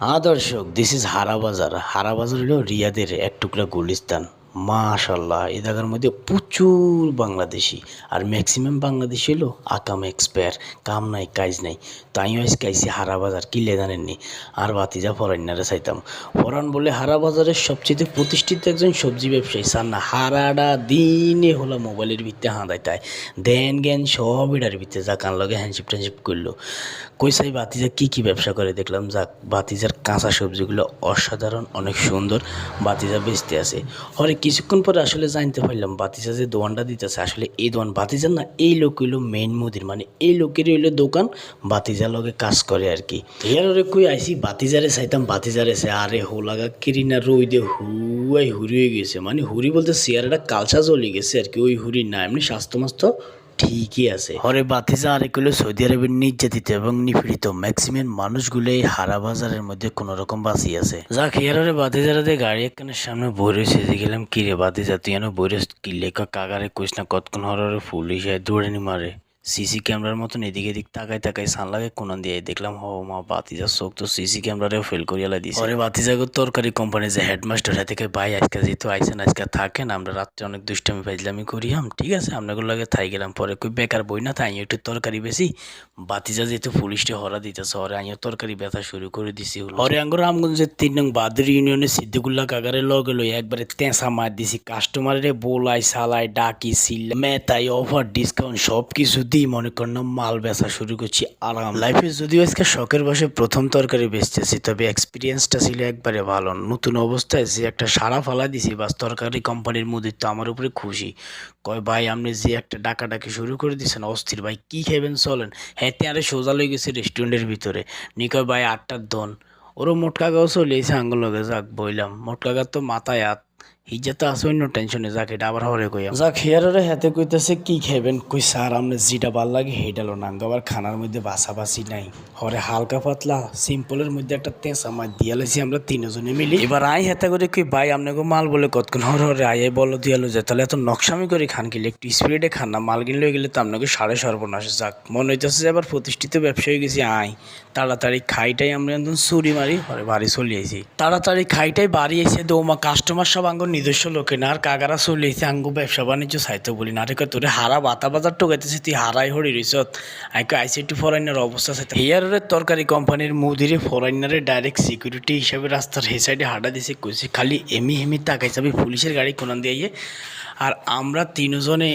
হ্যাঁ দর্শক this is হারাবাজার। হারাবাজার হারা বাজার হলো রিয়াদের এক টুকরা গুলিস্তান। মাশাল্লাহ, এই জায়গার মধ্যে প্রচুর বাংলাদেশি। আর ম্যাক্সিমাম বাংলাদেশি হলো আকাম এক্সপায়ার কাম নাই, কাজ নাই। তাই আজকে আইসি হারা বাজার কিলে জানেননি আর বাতিজা ফরান্নারে চাইতাম। ফরান বলে হারা বাজারের সবচেয়ে প্রতিষ্ঠিত একজন সবজি ব্যবসায়ী। সান্না হারাডা দিনে হলো মোবাইলের ভিত্তে হাঁদাই তাই। দেন জ্ঞান সব এটার ভিত্তে যা কান লগে হ্যান্ডশিপ ট্যান্ডশিপ করল। কই সাই বাতিজা কি কি ব্যবসা করে দেখলাম? যাক বাতিজার কাঁচা সবজিগুলো অসাধারণ, অনেক সুন্দর। বাতিজা বেচতে আছে হরে কিছুক্ষণ পরে আসলে জানতে পারলাম বাতিজা যে দোকানটা দিতেছে, আসলে এই দোকান বাতিজার না, এই লোক হইল মেইন মুদির মানে এই লোকেরই হইল দোকান বাতিজার লগে কাজ করে আর কি ওরে কই আইসি বাতিজারে চাইতাম বাতিজারে সে আরে হো লাগা কিরিনা রই দে, হুয়াই হুরি হয়ে গেছে মানে হুরি বলতে চেয়ারটা কালচা চলে গেছে আর কি ওই হুরি না, এমনি স্বাস্থ্য মাস্ত ঠিকই আছে। হরে বাতিজা, আর এগুলো সৌদি আরবের নির্যাতিত এবং নিপীড়িত। ম্যাক্সিমাম মানুষগুলো এই হারা বাজারের মধ্যে কোনো রকম বাঁচি আছে। যাক বাতিজারা বাতিজারাতে গাড়ি একখানের সামনে বইরে সেজে গেলাম। কিরে বাতিজা, তুই এনে বইরে কিলে কাগারে কইস না, কতক্ষণ হরে দৌড়ে নি মারে। সিসি ক্যামেরার মতন এদিকে এদিক তাকাই তাকাই সান লাগে কোন দিয়ে দেখলাম হ মা বাতিজা চোখ তো সিসি ক্যামেরারে ফেল করিয়া দিছে ওরে বাতিজাগো তরকারি কোম্পানি যে হেডমাস্টার থেকে, ভাই, আজকে যেহেতু আইসেন আজকে থাকেন, আমরা রাত্রে অনেক দুষ্টামি, ফাইজলামি করিয়াম, ঠিক আছে? আপনাদের লাগে থাই গেলাম। পরে কই, বেকার বই না তাই একটু তরকারি বেশি। বাতিজা যেহেতু পুলিশটা হরা দিতেছে হরে আইও তরকারি ব্যথা শুরু করে দিছি হরে আঙ্গুর রামগঞ্জের তিন নং বাদুর ইউনিয়নের সিদ্দিকুল্লাহ কাকারে লগে লই একবারে তেঁসা মার দিছি। কাস্টমারে বোলাই, সালাই, ডাকি, সিল, মেতাই অফার ডিসকাউন্ট সব কিছু দিই মনে করেন মাল বেচা শুরু করছি আরাম। লাইফে যদিও আজকে শখের বসে প্রথম তরকারি বেচতেছি, তবে এক্সপিরিয়েন্সটা ছিল একবারে ভালো। নতুন অবস্থায় যে একটা সারা ফালা দিছি, বাস তরকারি কোম্পানির মুদির তো আমার উপরে খুশি। কয়, ভাই, আপনি যে একটা ডাকা ডাকি শুরু করে দিয়েছেন অস্থির। ভাই, কি খাইবেন, চলেন? হ্যাঁ আরে সোজা লই গেছে রেস্টুরেন্টের ভিতরে। নিকয় ভাই, আটটার দন। ওরও মোটকাগাও চলে এসে আঙ্গুল যাক বইলাম। মোটকাগার তো মাথায় হাত। হিজা তো আছে অন্য টেনশনে যাক এটা আবার হরে কইয়া যাক হেয়ারে হাতে কইতেছে কি খাইবেন কই স্যার আপনি যেটা ভালো লাগে হেডালো না। আবার খানার মধ্যে বাসাবাসি নাই। হরে হালকা পাতলা সিম্পলের মধ্যে একটা তেঁচা মাছ দিয়া লাইছি আমরা তিনজনে মিলি। এবার আই হাতে করে কই ভাই আপনাকে মাল বলে কতক্ষণ হরে হরে আই বলো দিয়ালো যে তাহলে এত নকশামি করে খান গেলে একটু স্পিডে খান না মাল কিনলে গেলে তো আপনাকে সাড়ে সর্বনাশ। যাক মনে হইতেছে যে আবার প্রতিষ্ঠিত ব্যবসা ব্যবসায়ী গেছি আই তাড়াতাড়ি খাইটাই আমরা একদম চুরি মারি হরে বাড়ি চলে আইছি। তাড়াতাড়ি খাইটাই বাড়ি এসে দৌমা কাস্টমার সব আঙ্গ নিজস্ব লোকে না, আর কাগারা চলিয়েছে আঙ্গু ব্যবসা বাণিজ্য সাহিত্য বলি না রেখে তোরে হারা বাতা বাজার টোকাইতেছে তুই হারাই হরি রিসত আইকে আইসিটি ফরেনার অবস্থা সাথে হিয়ারের তরকারি কোম্পানির মুদিরে ফরেনারে ডাইরেক্ট সিকিউরিটি হিসাবে রাস্তার হে সাইডে হাঁটা দিছে, কইছে খালি এমি হেমি তাকাই যাবে, পুলিশের গাড়ি কোনান দিয়ে আর আমরা তিনজনে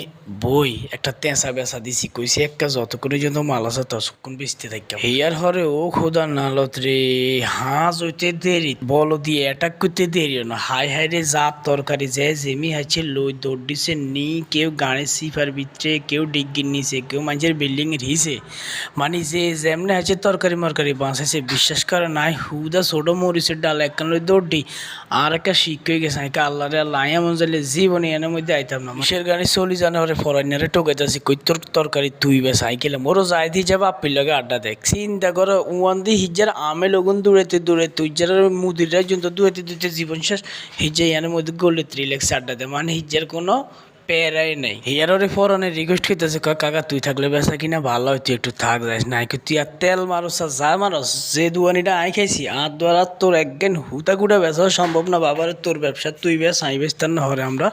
বই একটা তেঁচা বেচা দিছি। কইছি একটা যতক্ষণে জন্য মাল আছে, ততক্ষণ বেচতে থাকি হেয়ার হরে, ও খোদা নালত রে, হাঁস হইতে দেরি বল দিয়ে অ্যাটাক করতে দেরি না। হাই হাই রে, জাত তরকারি যে জেমি হাইছে, লই দৌড় দিছে নি কেউ গাড়ির সিফার ভিতরে, কেউ ডিগ্গির নিচে, কেউ মানুষের বিল্ডিং এর হিসে মানে যে যেমনে আছে তরকারি মরকারি বাঁচাইছে, বিশ্বাস করে নাই, হুদা ছোট মরিচের ডাল একখান লই দৌড়ি। আর একটা শিখ হয়ে গেছে একা আল্লাহ রে আল্লাহ জীবনে এনের মধ্যে আইতাম না কিসের গাড়ি চলি জানে ওরে ফরাইনারে টোকাইতেছি কই তোর তরকারি তুই বে সাইকেলে মোরও যাই দি যাবা আপির লগে আড্ডা দেখ। চিন্তা করো, উয়ান দি হিজার আমে লগুন দূরেতে দূরে তুই যারা মুদিরা যন্ত দূরেতে দুইতে জীবন শেষ হিজে ইয়ানের মধ্যে গলে রিল্যাক্স আড্ডা দে মানে হিজার কোনো প্যারাই নাই। হিয়ার ফরনে রিকোয়েস্ট করতেছে কয় কাকা, তুই থাকলে বেসা কিনা? ভালো হয়, তুই একটু থাক যাইস না। তুই আর তেল মারস আর যা মারস, যে দুয়ানিটা আই খাইছি, আর দ্বারা তোর একজ্ঞান হুতা গুটা বেচা সম্ভব না। বাবার, তোর ব্যবসা তুই বেশ আই তার না হরে আমরা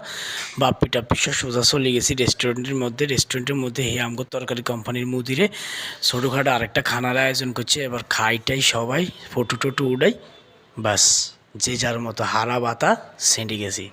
বাপ্পি টাপ্পি সব সোজা চলে গেছি রেস্টুরেন্টের মধ্যে। রেস্টুরেন্টের মধ্যে হে আমগো তরকারি কোম্পানির মুদিরে ছোটোখাটো আরেকটা খানার আয়োজন করছে। এবার খাইটাই সবাই ফটো টটো উড়াই, বাস, যে যার মতো হারা বাতা সেঁটে গেছি।